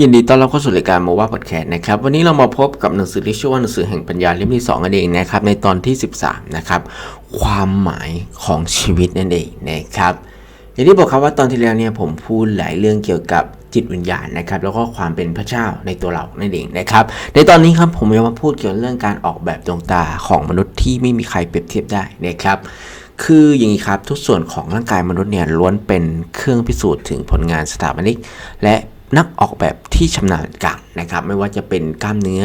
ยินดีต้อนรับเข้าสู่รายการโมว่าพอดแคสต์นะครับวันนี้เรามาพบกับหนังสือที่ชื่อว่าหนังสือแห่งปัญญาเล่มที่2นั่นเองนะครับในตอนที่ 13นะครับความหมายของชีวิตนั่นเองนะครับอย่างที่บอกครับว่าตอนที่แล้วเนี่ยผมพูดหลายเรื่องเกี่ยวกับจิตวิญญาณนะครับแล้วก็ความเป็นพระเจ้าในตัวเรานั่นเองนะครับในตอนนี้ครับผมจะมาพูดเกี่ยวกับเรื่องการออกแบบดวงตาของมนุษย์ที่ไม่มีใครเปรียบเทียบได้นะครับคืออย่างนี้ครับทุกส่วนของร่างกายมนุษย์เนี่ยล้วนเป็นเครื่องพิสูจน์ถึงผลงานสถาปนิกและ นักออกแบบที่ชำนาญการนะครับ ไม่ว่าจะเป็นกล้ามเนื้อ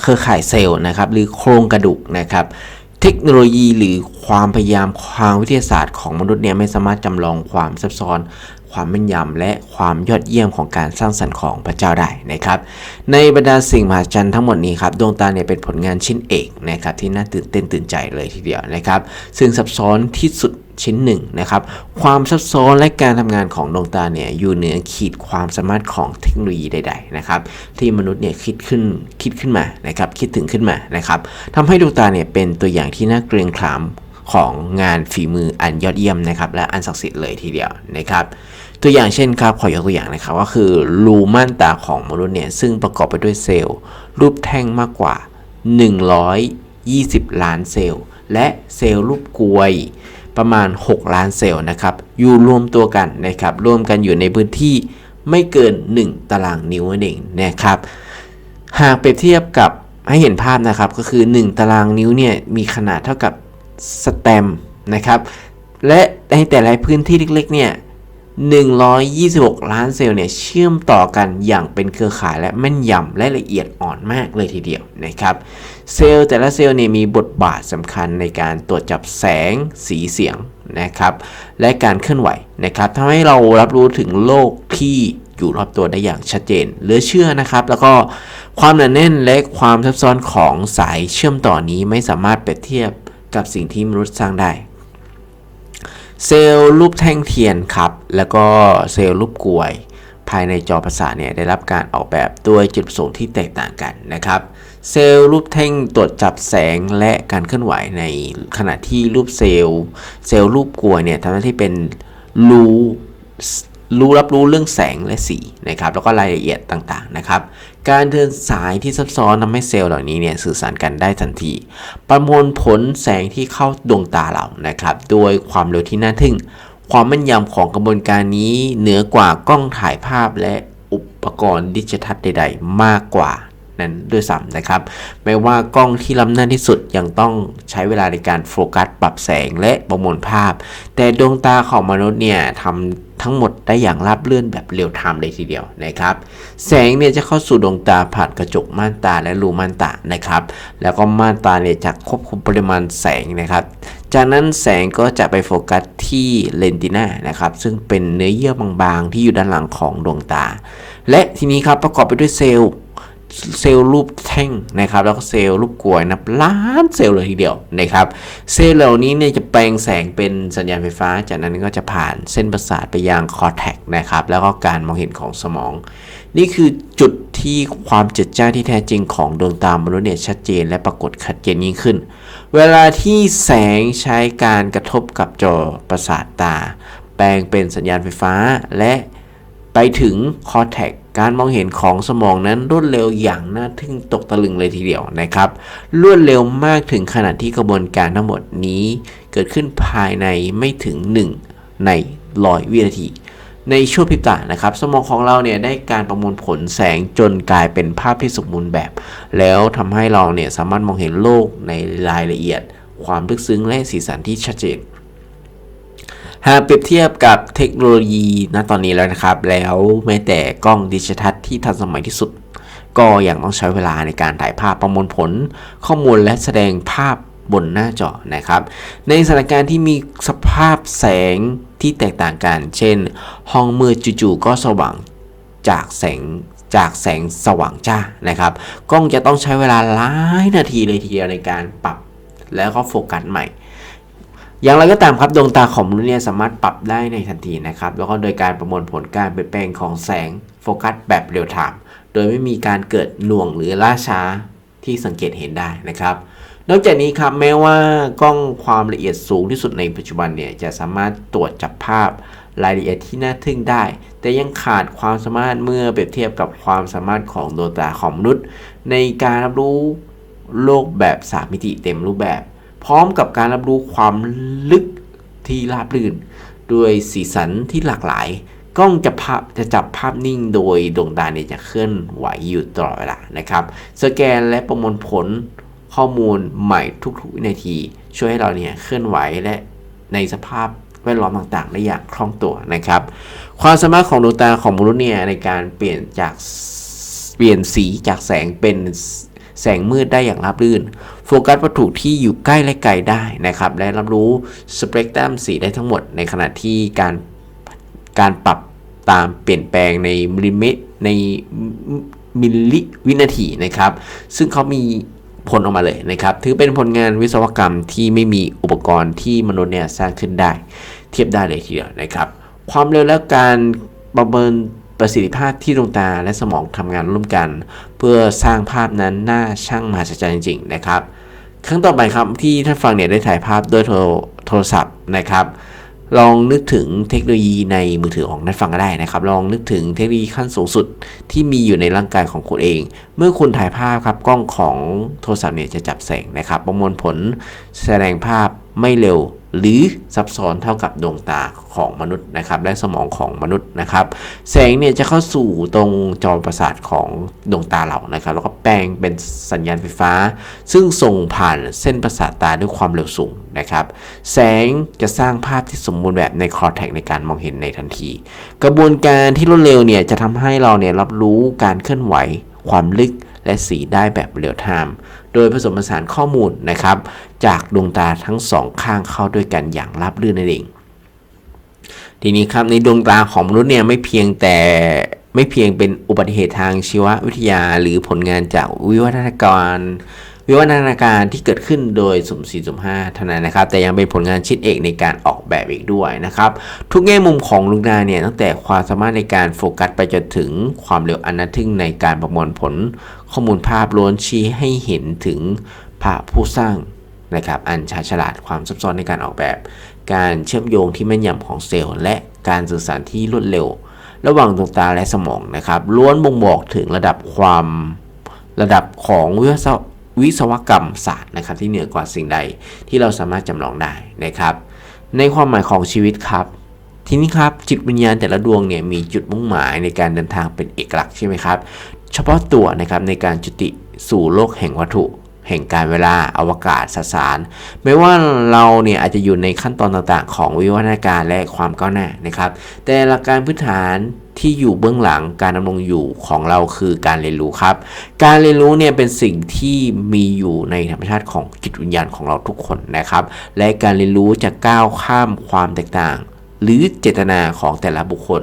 เครือข่ายเซลล์นะครับ หรือโครงกระดูกนะครับเทคโนโลยีหรือความพยายามทางวิทยาศาสตร์ของมนุษย์เนี่ยไม่สามารถจำลองความซับซ้อน ความแม่นยำและความยอดเยี่ยมของการสร้างสรรค์ของพระเจ้าได้นะครับ ในบรรดาสิ่งมหัศจรรย์ทั้งหมดนี้ครับดวงตาเนี่ยเป็นผลงานชิ้นเอกนะครับที่น่าตื่นเต้นตื่นใจเลยทีเดียวนะครับ ซึ่งซับซ้อนที่สุด ชิ้นหนึ่งนะครับ ความซับซ้อนและการทำงานของดวงตาเนี่ยอยู่เหนือขีดความสามารถของเทคโนโลยีใดๆนะครับ ที่มนุษย์เนี่ยคิดขึ้นคิดขึ้นมานะครับ คิดถึงขึ้นมานะครับทำให้ดวงตาเนี่ยเป็นตัวอย่างที่น่าเกรงขามของงานฝีมืออันยอดเยี่ยมนะครับ และอันศักดิ์สิทธิ์เลยทีเดียวนะครับ ตัวอย่างเช่นครับขอยกตัวอย่างนะครับก็คือรูม่านตาของมนุษย์เนี่ยซึ่งประกอบไปด้วยเซลล์ รูปแท่งมากกว่า 120 ล้านเซลล์ และเซลล์รูปกลวย ประมาณ 6 ล้านเซลล์นะครับอยู่รวมตัวกันนะครับรวมกันอยู่ในพื้นที่ไม่เกิน 1 ตารางนิ้วนั่นเองนะครับ หากเปรียบเทียบกับให้เห็นภาพนะครับก็คือ 1 ตารางนิ้วเนี่ยมีขนาดเท่ากับสแตมนะครับและในแต่ละพื้นที่เล็กๆเนี่ย 126 ล้านเซลล์เนี่ยเชื่อมต่อกันอย่างเป็นเครือข่ายและแม่นยำและละเอียดอ่อนมากเลยทีเดียวนะครับเซลล์แต่ละเซลล์เนี่ยมีบทบาทสำคัญในการตรวจจับแสงสีเสียงนะครับและการเคลื่อนไหวนะครับทำให้เรารับรู้ถึงโลกที่อยู่รอบตัวได้อย่างชัดเจนเหลือเชื่อนะครับ แล้วก็ความหนาแน่นและความซับซ้อนของสายเชื่อมต่อนี้ไม่สามารถเปรียบเทียบกับสิ่งที่มนุษย์สร้างได้ เซลล์รูปแท่งเทียนครับ แล้วก็เซลล์รูปกลวย ภายในจอประสาทเนี่ยได้รับการออกแบบด้วยจุดประสงค์ที่แตกต่างกันนะครับ เซลล์รูปแท่งตรวจจับแสงและการเคลื่อนไหวในขณะที่รูปเซลล์ เซลล์รูปกลวยเนี่ยทำหน้าที่เป็นรู รู้รับรู้เรื่องแสงและสีนะครับแล้วก็รายละเอียดต่างๆนะครับการเดินสายที่ซับซ้อนทำให้เซลล์เหล่านี้เนี่ยสื่อสารกันได้ทันที ประมวลผลแสงที่เข้าดวงตาเรานะครับโดยความเร็วที่น่าทึ่ง ความแม่นยำของกระบวนการนี้เหนือกว่ากล้องถ่ายภาพและอุปกรณ์ดิจิทัลใด ๆ มากกว่านั้นด้วยซ้ำนะครับแม้ว่ากล้องที่ล้ำหน้าที่สุดยังต้องใช้เวลาในการโฟกัสปรับแสงและประมวลภาพ แต่ดวงตาของมนุษย์เนี่ยทำ ทั้งหมดได้อย่างราบเรื่อนแบบเร็วไทม์เลยทีเดียวนะครับ แสงเนี่ยจะเข้าสู่ดวงตาผ่านกระจกม่านตาและรูม่านตานะครับ แล้วก็ม่านตาเนี่ยจะควบคุมปริมาณแสงนะครับ จากนั้นแสงก็จะไปโฟกัสที่เลนติน่านะครับ ซึ่งเป็นเนื้อเยื่อบางๆ ที่อยู่ด้านหลังของดวงตา และทีนี้ครับประกอบไปด้วยเซลล์ เซลล์รูปแท่งนะครับ แล้วก็เซลล์รูปกลวยนับล้านเซลล์เลยทีเดียวนะครับ เซลล์เหล่านี้เนี่ยจะแปลงแสงเป็นสัญญาณไฟฟ้า จากนั้นก็จะผ่านเส้นประสาทไปยังคอร์เทกนะครับ แล้วก็การมองเห็นของสมอง นี่คือจุดที่ความเจิดจ้าที่แท้จริงของดวงตามนุษย์เนี่ยชัดเจนและปรากฏชัดเจนยิ่งขึ้น เวลาที่แสงใช้การกระทบกับจอประสาทตา แปลงเป็นสัญญาณไฟฟ้าและไปถึงคอแทก การมองเห็นของสมองนั้นรวดเร็วอย่างน่าทึ่งตกตะลึงเลยทีเดียวนะครับ รวดเร็วมากถึงขนาดที่กระบวนการทั้งหมดนี้ เกิดขึ้นภายในไม่ถึง 1 ในร้อยวินาที ในช่วงพริบตานะครับ สมองของเราเนี่ยได้การประมวลผลแสงจนกลายเป็นภาพที่สมบูรณ์แบบ แล้วทำให้เราเนี่ยสามารถมองเห็นโลกในรายละเอียด ความลึกซึ้งและสีสันที่ชัดเจน หากเปรียบเทียบกับเทคโนโลยีณตอนนี้แล้วนะครับ แล้วแม้แต่กล้องดิจิทัลที่ทันสมัยที่สุด ก็ยังต้องใช้เวลาในการถ่ายภาพประมวลผล ข้อมูลและแสดงภาพบนหน้าจอนะครับ ในสถานการณ์ที่มีสภาพแสงที่แตกต่างกัน เช่น ห้องมืดจู่ๆก็สว่างจากแสงจากแสงสว่างจ้านะครับ กล้องจะต้องใช้เวลาหลายนาทีเลยทีเดียวในการปรับแล้วก็โฟกัสใหม่ อย่างไรก็ตามครับดวงตาของมนุษย์เนี่ยสามารถปรับได้ในทันทีนะครับ แล้วก็โดยการประมวลผลการเปลี่ยนแปลงของแสงโฟกัสแบบเรียลไทม์โดยไม่มีการเกิดหน่วงหรือล่าช้าที่สังเกตเห็นได้นะครับนอกจากนี้ครับแม้ว่ากล้องความละเอียดสูงที่สุดในปัจจุบันเนี่ยจะสามารถตรวจจับภาพรายละเอียดที่น่าทึ่งได้ แต่ยังขาดความสามารถเมื่อเปรียบเทียบกับความสามารถของดวงตาของมนุษย์ ในการรับรู้โลกแบบสามมิติเต็มรูปแบบ พร้อมกับการรับรู้ความลึกที่ราบรื่น ด้วยสีสันที่หลากหลาย กล้องจะภาพจะจับภาพนิ่งโดยดวงตาเนี่ยจะเคลื่อนไหวอยู่ตลอดเวลานะครับ สแกนและประมวลผลข้อมูลใหม่ทุกๆวินาที ช่วยให้เราเนี่ยเคลื่อนไหวและในสภาพแวดล้อมต่างๆ ได้อย่างคล่องตัวนะครับ ความสามารถของดวงตาของมนุษย์เนี่ยในการเปลี่ยนจากเปลี่ยนสีจากแสงเป็นแสงมืดได้อย่างราบรื่น โฟกัสวัตถุที่อยู่ใกล้และไกลได้นะครับ และรับรู้สเปกตรัมสีได้ทั้งหมด ในขณะที่การการปรับตามเปลี่ยนแปลงในมิลลิเมตรในมิลลิวินาทีนะครับ ซึ่งเขามีผลออกมาเลยนะครับ ถือเป็นผลงานวิศวกรรมที่ไม่มีอุปกรณ์ที่มนุษย์เนี่ยสร้างขึ้นได้ เทียบได้เลยทีเดียวนะครับ ความเร็วและการประเมิน ประสิทธิภาพที่ดวงตาและสมองทำงานร่วมกัน เพื่อสร้างภาพนั้นน่าช่างมหัศจรรย์จริงๆนะครับ ครั้งต่อไปครับที่ท่านฟังเนี่ยได้ถ่ายภาพด้วยโทรโทรศัพท์นะครับลองนึกถึงเทคโนโลยีในมือถือของท่านฟังก็ได้นะครับ ลองนึกถึงเทคโนโลยีขั้นสูงสุดที่มีอยู่ในร่างกายของคุณเอง เมื่อคุณถ่ายภาพครับกล้องของโทรศัพท์เนี่ยจะจับแสงนะครับ ประมวลผลแสดงภาพไม่เร็ว หรือซับซ้อนเท่ากับดวงตาของมนุษย์นะครับ และสมองของมนุษย์นะครับ แสงเนี่ยจะเข้าสู่ตรงจอประสาทของดวงตาเรานะครับ แล้วก็แปลงเป็นสัญญาณไฟฟ้า ซึ่งส่งผ่านเส้นประสาทตาด้วยความเร็วสูงนะครับ แสงจะสร้างภาพที่สมบูรณ์แบบในคอร์เทกในการมองเห็นในทันที กระบวนการที่รวดเร็วเนี่ยจะทำให้เราเนี่ยรับรู้การเคลื่อนไหว ความลึกและสีได้แบบเรียลไทม์ โดยผสมผสานข้อมูลนะครับ จากดวงตาทั้งสองข้างเข้าด้วยกันอย่างราบรื่นนั่นเอง ทีนี้ครับในดวงตาของมนุษย์เนี่ยไม่เพียงแต่ไม่เพียงเป็นอุบัติเหตุทางชีววิทยา หรือผลงานจากวิวัฒนาการ วิวัฒนาการที่เกิดขึ้นโดยสมศรีสมห้าเท่านั้นนะครับ แต่ยังเป็นผลงานชิ้นเอกในการออกแบบอีกด้วยนะครับ ทุกแง่มุมของดวงตาเนี่ยตั้งแต่ความสามารถในการโฟกัสไปจนถึงความเร็วอันน่าทึ่งในการประมวลผล ข้อมูลภาพล้วนชี้ให้เห็นถึงภาพผู้สร้างนะครับอันชาฉลาดความซับซ้อนในการออกแบบ การเชื่อมโยงที่แม่นยำของเซลล์ และการสื่อสารที่รวดเร็ว ระหว่างดวงตาและสมองนะครับล้วนบ่งบอกถึงระดับความระดับของวิศ วิศวกรรมศาสตร์นะครับที่เหนือกว่าสิ่งใดที่เราสามารถจำลองได้นะครับ ในความหมายของชีวิตครับ ทีนี้ครับจิตวิญญาณแต่ละดวงเนี่ยมีจุดมุ่งหมายในการเดินทางเป็นเอกลักษณ์ใช่ไหมครับ เฉพาะตัวนะครับในการจุติสู่โลกแห่งวัตถุ แห่งการเวลาอวกาศสสาร ไม่ว่าเราเนี่ยอาจจะอยู่ในขั้นตอนต่างๆ ของวิวัฒนาการและความก้าวหน้านะครับ แต่หลักการพื้นฐาน ที่อยู่เบื้องหลังการดำรงอยู่ของเราคือการเรียนรู้ครับ การเรียนรู้เนี่ยเป็นสิ่งที่มีอยู่ในธรรมชาติของจิตวิญญาณของเราทุกคนนะครับ และการเรียนรู้จะก้าวข้ามความแตกต่าง หรือเจตนาของแต่ละบุคคล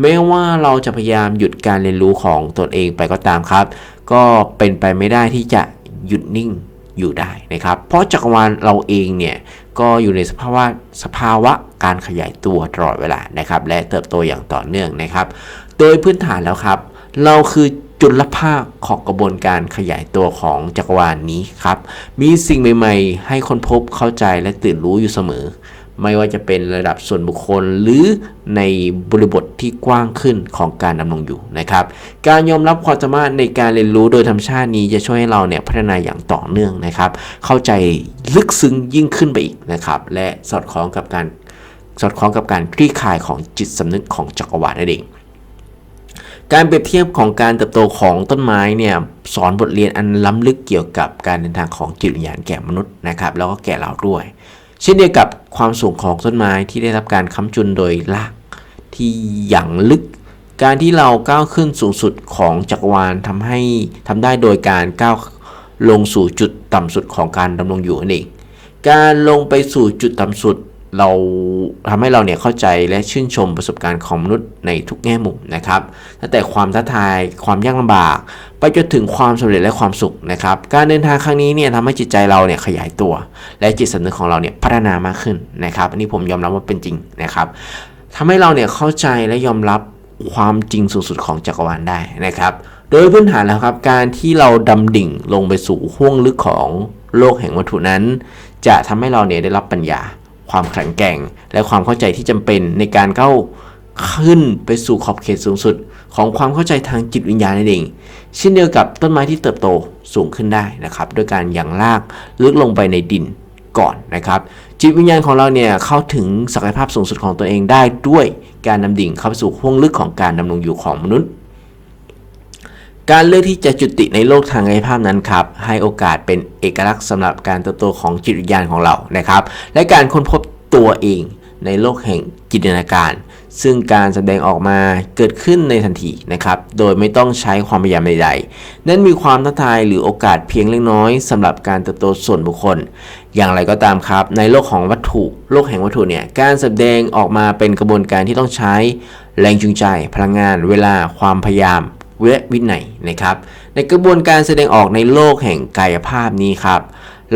ไม่ว่าเราจะพยายามหยุดการเรียนรู้ของตนเองไปก็ตามครับ ก็เป็นไปไม่ได้ที่จะหยุดนิ่ง อยู่ได้นะครับ เพราะจักรวาลเราเองเนี่ยก็อยู่ในสภาวะสภาวะการขยายตัวตลอดเวลานะครับ และเติบโตอย่างต่อเนื่องนะครับ โดยพื้นฐานแล้วครับ เราคือจุลภาคของกระบวนการขยายตัวของจักรวาลนนี้ครับ มีสิ่งใหม่ ๆ ให้คนพบเข้าใจและตื่นรู้อยู่เสมอ ไม่ว่าจะเป็นระดับส่วนบุคคลหรือในบริบทที่กว้างขึ้นของการดำรงอยู่นะครับ การยอมรับความสามารถในการเรียนรู้โดยธรรมชาตินี้จะช่วยให้เราเนี่ยพัฒนาอย่างต่อเนื่องนะครับ เข้าใจลึกซึ้งยิ่งขึ้นไปอีกนะครับ และสอดคล้องกับการสอดคล้องกับการคลี่คลายของจิตสำนึกของจักรวาลนั่นเองการเปรียบเทียบของการเติบโตของต้นไม้เนี่ยสอนบทเรียนอันล้ำลึกเกี่ยวกับการเดินทางของจิตวิญญาณแก่มนุษย์นะครับ แล้วก็แก่เราด้วย เช่นเดียวกับความสูงของต้นไม้ที่ได้รับการค้ำจุนโดยรากที่อย่างลึก การที่เราก้าวขึ้นสูงสุดของจักรวาลทำให้ทำได้โดยการก้าวลงสู่จุดต่ำสุดของการดำรงอยู่นั่นเอง การลงไปสู่จุดต่ำสุด เราทำให้เราเนี่ยเข้าใจและชื่นชมประสบการณ์ของมนุษย์ในทุกแง่มุมนะครับตั้งแต่ความท้าทายความยากลำบาก ไปจนถึงความสำเร็จและความสุขนะครับการเดินทางครั้งนี้เนี่ยทำให้จิตใจเราเนี่ยขยายตัว และจิตสำนึกของเราเนี่ยพัฒนามากขึ้นนะครับอันนี้ผมยอมรับว่าเป็นจริงนะครับทำให้เราเนี่ยเข้าใจและยอมรับความจริงสูงสุดของจักรวาลได้นะครับ โดยพื้นฐานแล้วครับการที่เราดำดิ่งลงไปสู่ห้วงลึกของโลกแห่งวัตถุนั้น จะทำให้เราเนี่ยได้รับปัญญา ความแข็งแกร่ง และความเข้าใจที่จำเป็นในการเข้าขึ้นไปสู่ขอบเขตสูงสุด ของความเข้าใจทางจิตวิญญาณนั่นเอง เช่นเดียวกับต้นไม้ที่เติบโตสูงขึ้นได้นะครับด้วยการยังรากลึกลงไปในดินก่อนนะครับ จิตวิญญาณของเราเนี่ยเข้าถึงศักยภาพสูงสุดของตัวเองได้ด้วยการนำดิ่งเข้าไปสู่ห้วงลึกของการดำรงอยู่ของมนุษย์ การเลือกที่จะจุติในโลกทางกายภาพนั้นครับให้โอกาสเป็นเอกลักษณ์สำหรับการเติบโตของจิตวิญญาณของเรานะครับ และการค้นพบตัวเองในโลกแห่งจินตนาการ ซึ่งการแสดงออกมาเกิดขึ้นในทันทีนะครับ โดยไม่ต้องใช้ความพยายามใดๆ นั่นมีความท้าทายหรือโอกาสเพียงเล็กน้อยสำหรับการเติบโตส่วนบุคคล อย่างไรก็ตามครับ ในโลกของวัตถุโลกแห่งวัตถุเนี่ยการแสดงออกมาเป็นกระบวนการที่ต้องใช้แรงจูงใจ พลังงาน เวลาความพยายาม และวินัยนะครับ ในกระบวนการแสดงออกในโลกแห่งกายภาพนี้ครับ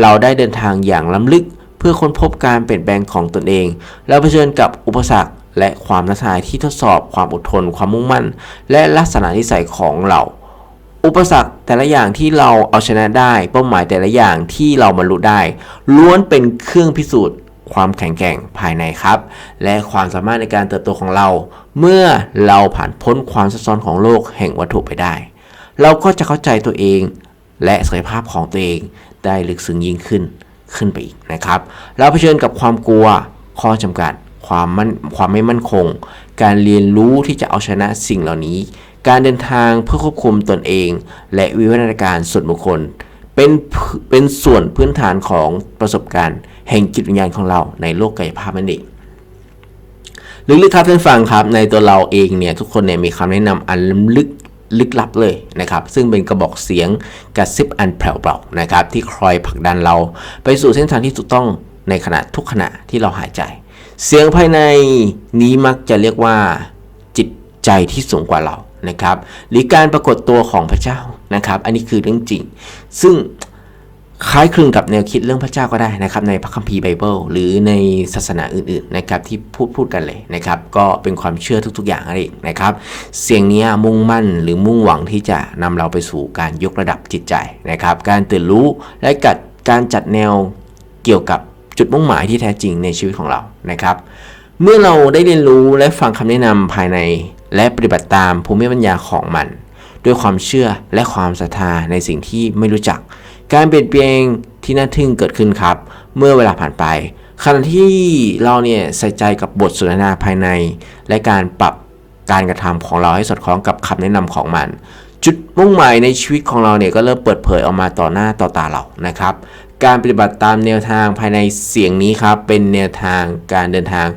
เราได้เดินทางอย่างล้ำลึกเพื่อค้นพบการเปลี่ยนแปลงของตนเอง แล้วเผชิญกับอุปสรรคและความท้าทายที่ทดสอบความอดทน ความมุ่งมั่น และลักษณะนิสัยของเรา อุปสรรคแต่ละอย่างที่เราเอาชนะได้ เป้าหมายแต่ละอย่างที่เราบรรลุได้ ล้วนเป็นเครื่องพิสูจน์ ความแข็งแกร่งภายในครับ และความสามารถในการเติบโตของเรา เมื่อเราผ่านพ้นความซับซ้อนของโลกแห่งวัตถุไปได้ เราก็จะเข้าใจตัวเอง และศักยภาพของตัวเองได้ลึกซึ้งยิ่งขึ้นขึ้นไปอีกนะครับ เราเผชิญกับความกลัวข้อจำกัด ความมั่นความไม่มั่นคง การเรียนรู้ที่จะเอาชนะสิ่งเหล่านี้ การเดินทางเพื่อควบคุมตนเอง และวิวัฒนาการส่วนบุคคลเป็นเป็นส่วนพื้นฐานของประสบการณ์ แห่งจิตวิญญาณของเราในโลกกายภาพนั่นเองลึกๆครับท่านฟังครับ ในตัวเราเองเนี่ยทุกคนเนี่ยมีคำแนะนำอันลึกลึกลับเลยนะครับ ซึ่งเป็นกระบอกเสียงกระซิบอันแผ่วเบานะครับ ที่คอยผลักดันเรา ไปสู่เส้นทางที่ถูกต้องในขณะทุกขณะที่เราหายใจ เสียงภายในนี้มักจะเรียกว่าจิตใจที่สูงกว่าเรานะครับ หรือการปรากฏตัวของพระเจ้านะครับ อันนี้คือเรื่องจริง ซึ่ง คล้ายคลึงกับแนวคิดเรื่องพระเจ้าก็ได้นะครับในพระคัมภีร์ไบเบิลหรือในศาสนาอื่นๆนะครับที่พูดพูดกันเลยนะครับ ก็เป็นความเชื่อทุกๆ อย่างนั่นเองนะครับ เสียงนี้มุ่งมั่นหรือมุ่งหวังที่จะนำเราไปสู่การยกระดับจิตใจนะครับ การตื่นรู้และกัดการจัดแนวเกี่ยวกับจุดมุ่งหมายที่แท้จริงในชีวิตของเรานะครับ เมื่อเราได้เรียนรู้และฟังคำแนะนำภายใน และปฏิบัติตามภูมิปัญญาของมัน ด้วยความเชื่อและความศรัทธาในสิ่งที่ไม่รู้จัก การเปลี่ยนแปลงที่น่าทึ่งเกิดขึ้นครับ เมื่อเวลาผ่านไปขณะที่เราเนี่ยใส่ใจกับบทสนทนาภายใน และการปรับการกระทำของเราให้สอดคล้องกับคำแนะนำของมัน จุดมุ่งหมายในชีวิตของเราเนี่ยก็เริ่มเปิดเผยออกมาต่อหน้าต่อตาเรานะครับ การปฏิบัติตามแนวทางภายในเสียงนี้ครับเป็นแนวทางการเดินทาง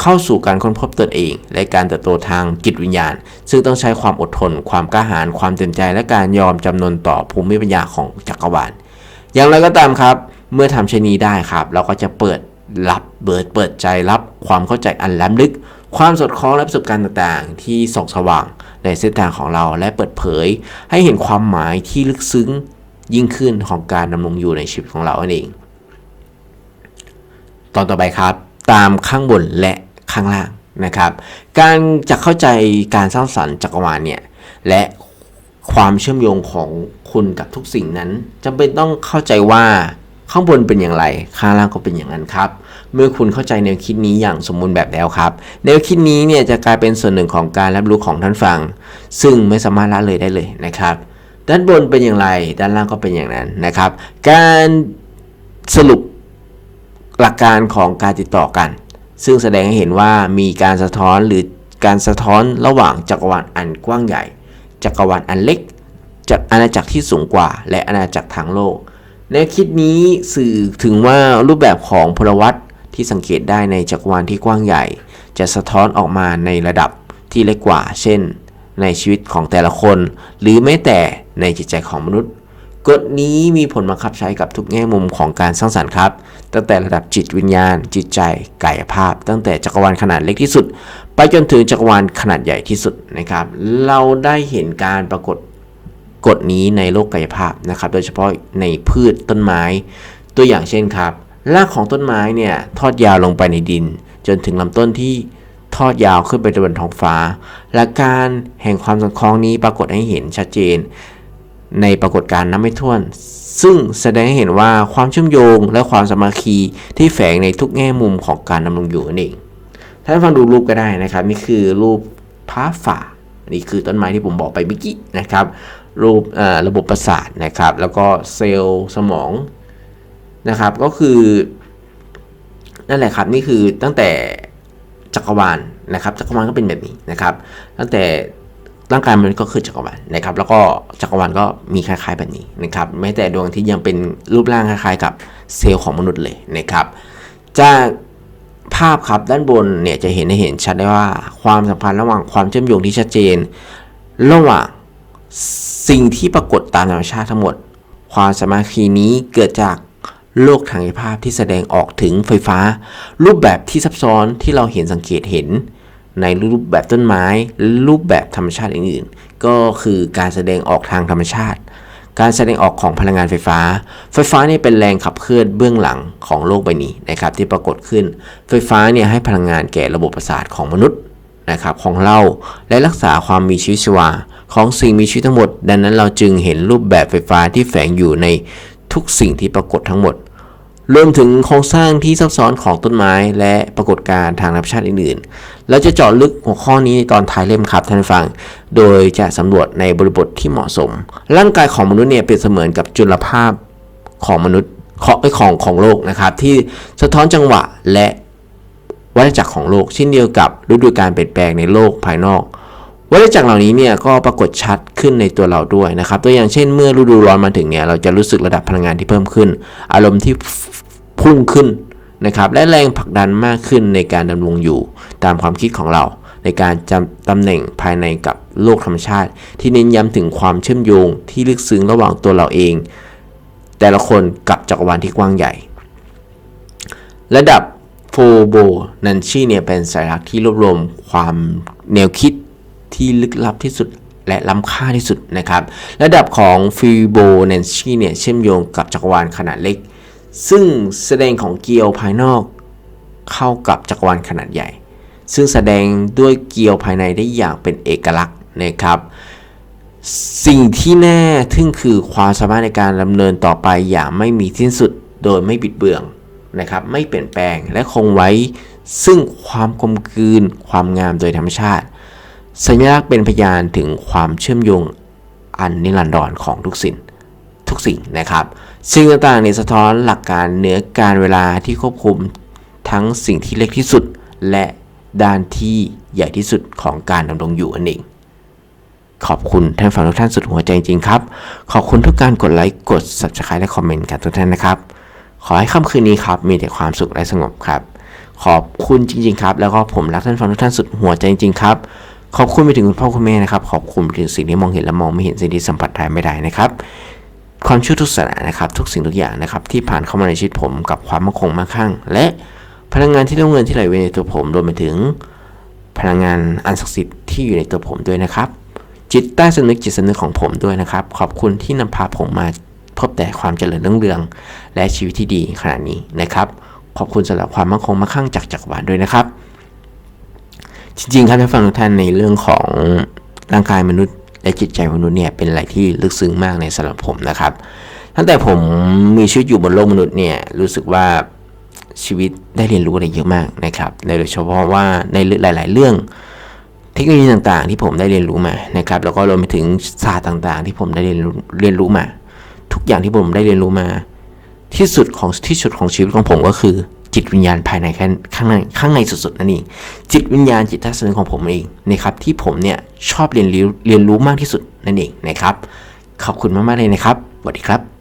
เข้าสู่การค้นพบตนเอง และการเติบโตทางจิตวิญญาณ ซึ่งต้องใช้ความอดทน ความกล้าหาญความเต็มใจและการยอมจำนนต่อภูมิปัญญาของจักรวาล อย่างไรก็ตามครับ เมื่อทำเช่นนี้ได้ครับ เราก็จะเปิดรับเบิดเปิดใจรับความเข้าใจอันล้ำลึก ความสดคล้องและประสบการณ์ต่างๆ ที่ส่องสว่างในเส้นทางของเราและเปิดเผย ให้เห็นความหมายที่ลึกซึ้งยิ่งขึ้นของการดำรงอยู่ในชีวิตของเราเอง ตอนต่อไปครับ ตามข้างบนและข้างล่างนะครับ การจะเข้าใจการสร้างสรรค์จักรวาลเนี่ยและความเชื่อมโยงของคุณกับทุกสิ่งนั้นจำเป็นต้องเข้าใจว่าข้างบนเป็นอย่างไร ข้างล่างก็เป็นอย่างนั้นครับ เมื่อคุณเข้าใจแนวคิดนี้อย่างสมบูรณ์แบบแล้วครับ แนวคิดนี้เนี่ยจะกลายเป็นส่วนหนึ่งของการรับรู้ของท่านฟัง ซึ่งไม่สามารถละเลยได้เลยนะครับ ด้านบนเป็นอย่างไร ด้านล่างก็เป็นอย่างนั้นนะครับ การสรุป หลักการของการติดต่อกัน ซึ่งแสดงให้เห็นว่ามีการสะท้อนหรือการสะท้อนระหว่างจักรวาลอันกว้างใหญ่ จักรวาลอันเล็กจากอาณาจักรที่สูงกว่า และอาณาจักรทางโลกแนวคิดนี้สื่อถึงว่ารูปแบบของพลวัตที่สังเกตได้ในจักรวาลที่กว้างใหญ่ จะสะท้อนออกมาในระดับที่เล็กกว่า เช่น ในชีวิตของแต่ละคน หรือแม้แต่ในจิตใจของมนุษย์ กฎนี้มีผลบังคับใช้กับทุกแง่มุมของการสร้างสรรค์ครับ ตั้งแต่ระดับจิตวิญญาณ จิตใจกายภาพ ตั้งแต่จักรวาลขนาดเล็กที่สุด ไปจนถึงจักรวาลขนาดใหญ่ที่สุดนะครับ เราได้เห็นการปรากฏกฎนี้ในโลกกายภาพนะครับ โดยเฉพาะในพืชต้นไม้ ตัวอย่างเช่นครับรากของต้นไม้เนี่ยทอดยาวลงไปในดิน จนถึงลำต้นที่ทอดยาวขึ้นไปบนท้องฟ้า และการแห่งความสอดคล้องนี้ปรากฏให้เห็นชัดเจน ในปรากฏการณ์นับไม่ถ้วน ซึ่งแสดงให้เห็นว่าความเชื่อมโยงและความสามัคคีที่แฝงในทุกแง่มุมของการดำรงอยู่นั่นเองท่านฟังดูรูปก็ได้นะครับ นี่คือรูปพระฝ่านี่คือต้นไม้ที่ผมบอกไปเมื่อกี้นะครับ รูประบบประสาทนะครับ แล้วก็เซลล์สมองนะครับ ก็คือนั่นแหละครับนี่คือตั้งแต่จักรวาลนะครับ จักรวาลก็เป็นแบบนี้นะครับ ตั้งแต่ ร่างกายมันก็คือจักรวาลนะครับ แล้วก็จักรวาลก็มีคล้ายๆแบบนี้นะครับแม้แต่ดวงอาทิตย์ยังเป็นรูปร่างคล้ายๆ กับเซลล์ของมนุษย์เลยนะครับ จากภาพครับด้านบนเนี่ยจะเห็นให้เห็นชัดได้ว่าความสัมพันธ์ระหว่างความเชื่อมโยงที่ชัดเจน ระหว่างสิ่งที่ปรากฏตามธรรมชาติทั้งหมด ความสมัคคีนี้เกิดจากโลกทางภาพที่แสดงออกถึงไฟฟ้า รูปแบบที่ซับซ้อนที่เราเห็นสังเกตเห็น ในรูปแบบต้นไม้ รูปแบบธรรมชาติอื่นๆ ก็คือการแสดงออกทางธรรมชาติ การแสดงออกของพลังงานไฟฟ้า ไฟฟ้าเนี่ยเป็นแรงขับเคลื่อนเบื้องหลังของโลกใบนี้นะครับที่ปรากฏขึ้น ไฟฟ้าเนี่ยให้พลังงานแก่ระบบประสาทของมนุษย์นะครับของเราและรักษาความมีชีวิตชีวา ของสิ่งมีชีวิตทั้งหมด ดังนั้นเราจึงเห็นรูปแบบไฟฟ้าที่แฝงอยู่ในทุกสิ่งที่ปรากฏทั้งหมด รวมถึงโครงสร้างที่ซับซ้อนของต้นไม้และปรากฏการณ์ทางธรรมชาติอื่นๆเราจะเจาะลึกหัวข้อนี้ในตอนท้ายเล่มครับท่านฟัง โดยจะสำรวจในบริบทที่เหมาะสม ร่างกายของมนุษย์เนี่ยเปรียบเสมือนกับจุลภาพของมนุษย์ของของของโลกนะครับ ที่สะท้อนจังหวะและวัฏจักรของโลกเช่นเดียวกับฤดูการเปลี่ยนแปลงในโลกภายนอก วัฏจักรเหล่านี้เนี่ยก็ปรากฏชัดขึ้นในตัวเราด้วยนะครับ ตัวอย่างเช่นเมื่อฤดูร้อนมาถึงเนี่ยเราจะรู้สึกระดับพลังงานที่เพิ่มขึ้น อารมณ์ที่พุ่งขึ้นนะครับ และแรงผลักดันมากขึ้นในการดำรงอยู่ตามความคิดของเรา ในการจำตำแหน่งภายในกับโลกธรรมชาติ ที่เน้นย้ำถึงความเชื่อมโยงที่ลึกซึ้งระหว่างตัวเราเอง แต่ละคนกับจักรวาลที่กว้างใหญ่ ระดับโฟโบนันชีเนี่ยเป็นสัญลักษณ์ที่รวบรวมความแนวคิด ที่ลึกลับที่สุดและล้ำค่าที่สุดนะครับ ระดับของฟิโบนันชีเนี่ยเชื่อมโยงกับจักรวาลขนาดเล็ก ซึ่งแสดงของเกลียวภายนอก เข้ากับจักรวาลขนาดใหญ่ ซึ่งแสดงด้วยเกลียวภายในได้อย่างเป็นเอกลักษณ์นะครับ สิ่งที่แน่ทึ่งคือความสามารถในการดำเนินต่อไปอย่างไม่มีสิ้นสุดโดยไม่บิดเบือนนะครับไม่เปลี่ยนแปลงและคงไว้ซึ่งความกลมกลืนความงามโดยธรรมชาติ สัญลักษณ์เป็นพยานถึงความเชื่อมโยงอันนิรันดรของทุกสิ่งทุกสิ่งนะครับ สิ่งต่างๆในสะท้อนหลักการเหนือการเวลาที่ควบคุมทั้งสิ่งที่เล็กที่สุด และด้านที่ใหญ่ที่สุดของการดำรงอยู่นั่นเองขอบคุณท่านฟังทุกท่านสุดหัวใจจริงๆครับ ขอบคุณทุกการกดไลค์กด subscribe และคอมเมนต์กันทุกท่านนะครับ ขอให้ค่ำคืนนี้ครับ มีแต่ความสุขและสงบครับ ขอบคุณจริง ๆ ครับ แล้วก็ผมรักท่านฟังทุกท่านสุดหัวใจจริง ๆ ครับ ขอบคุณไปถึงคุณพ่อคุณแม่นะครับขอบคุณไปถึงสิ่งที่มองเห็นและมองไม่เห็นสิ่งที่สัมผัสได้ไม่ได้นะครับ ความเชื่อทุกสถานะนะครับ ทุกสิ่งทุกอย่างนะครับ ที่ผ่านเข้ามาในชีวิตผมกับความมั่นคงมั่งคั่ง และพลังงานที่ร่วมเงินที่ไหลเวียนในตัวผมรวมไปถึงพลังงานอันศักดิ์สิทธิ์ที่อยู่ในตัวผมด้วยนะครับ จิตใต้สำนึกจิตสำนึกของผมด้วยนะครับ ขอบคุณที่นำพาผมมาพบแต่ความเจริญรุ่งเรือง และชีวิตที่ดีขนาดนี้นะครับ ขอบคุณสำหรับความมั่นคงมั่งคั่งจากจักรวาลด้วยนะครับ จริงๆครับท่านฟังทุกท่านในเรื่องของร่างกายมนุษย์ และจิตใจมนุษย์เนี่ยเป็นอะไรที่ลึกซึ้งมากในสำหรับผมนะครับ ตั้งแต่ผมมีชีวิตอยู่บนโลกมนุษย์เนี่ยรู้สึกว่าชีวิตได้เรียนรู้อะไรเยอะมากนะครับโดยเฉพาะว่าในหลาย ๆ เรื่องเทคโนโลยีต่างๆ ที่ผมได้เรียนรู้มานะครับ แล้วก็รวมไปถึงศาสตร์ต่างๆ ที่ผมได้เรียนรู้เรียนรู้มา ทุกอย่างที่ผมได้เรียนรู้มา ที่สุดของที่สุดของชีวิตของผมก็คือ จิตวิญญาณภายในข้างในข้างในสุดๆนั่นเองจิตวิญญาณจิตทัศน์ของผมเองนะครับที่ผมเนี่ยชอบเรียนรู้เรียนรู้มากที่สุดนั่นเองนะครับ ขอบคุณมากๆเลยนะครับสวัสดีครับ